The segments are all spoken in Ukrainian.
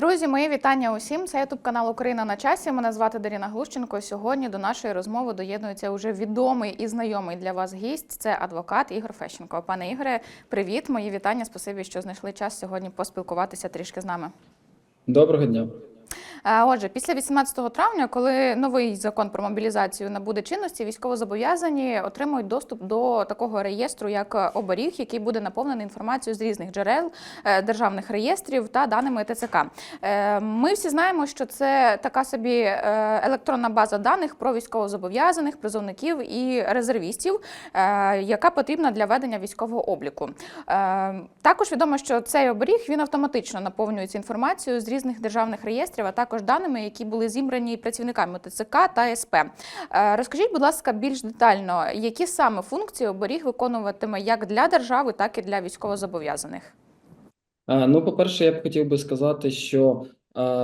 Друзі, мої вітання усім. Це ютуб канал Україна на часі. Мене звати Даріна Глущенко. Сьогодні до нашої розмови доєднується уже відомий і знайомий для вас гість. Це адвокат Ігор Фещенко. Пане Ігоре, привіт, мої вітання. Спасибі, що знайшли час сьогодні поспілкуватися трішки з нами. Доброго дня. Е, Отже, після 18 травня, коли новий закон про мобілізацію набуде чинності, військовозобов'язані отримують доступ до такого реєстру, як оберіг, який буде наповнений інформацією з різних джерел е, державних реєстрів та даними ТЦК. Е, Ми всі знаємо, що це така собі електронна база даних про військовозобов'язаних, призовників і резервістів, яка потрібна для ведення військового обліку. Також відомо, що цей оберіг він автоматично наповнюється інформацією з різних державних реєстрів, а також даними, які були зібрані працівниками ТЦК та СП. Е, Розкажіть, будь ласка, більш детально, які саме функції оберіг виконуватиме як для держави, так і для військовозобов'язаних. А, Ну, по-перше, я б хотів би сказати, що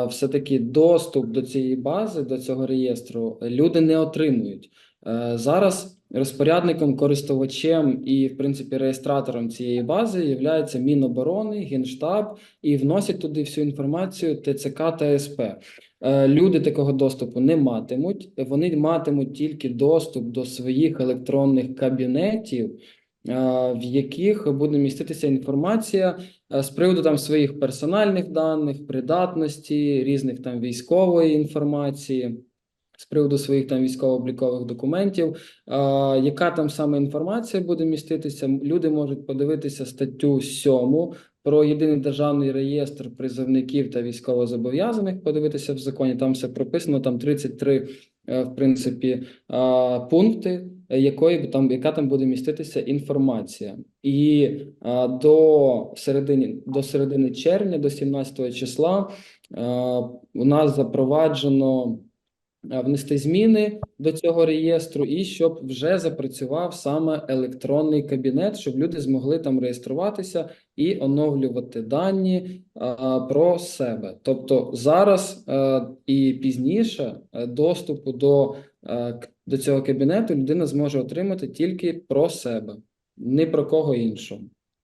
все-таки доступ до цієї бази, до цього реєстру, люди не отримують. Е, Зараз розпорядником, користувачем і, в принципі, реєстратором цієї бази є Міноборони, Генштаб і вносять туди всю інформацію ТЦК та СП. Е, Люди такого доступу не матимуть. Вони матимуть тільки доступ до своїх електронних кабінетів, е, в яких буде міститися інформація е, з приводу там своїх персональних даних, придатності, різних там військової інформації, з приводу своїх там військово-облікових документів. Е, Яка там саме інформація буде міститися? Люди можуть подивитися статтю 7 про єдиний державний реєстр призовників та військовозобов'язаних, подивитися в законі. Там все прописано, там 33, е, в принципі, пункти, якої там, яка там буде міститися інформація. І е, до середини, до середини червня, до 17 числа, е, у нас запроваджено внести зміни до цього реєстру, і щоб вже запрацював саме електронний кабінет, щоб люди змогли там реєструватися і оновлювати дані а, про себе. Тобто зараз е, і пізніше е, доступу до, е, до цього кабінету людина зможе отримати тільки про себе, не про кого іншого.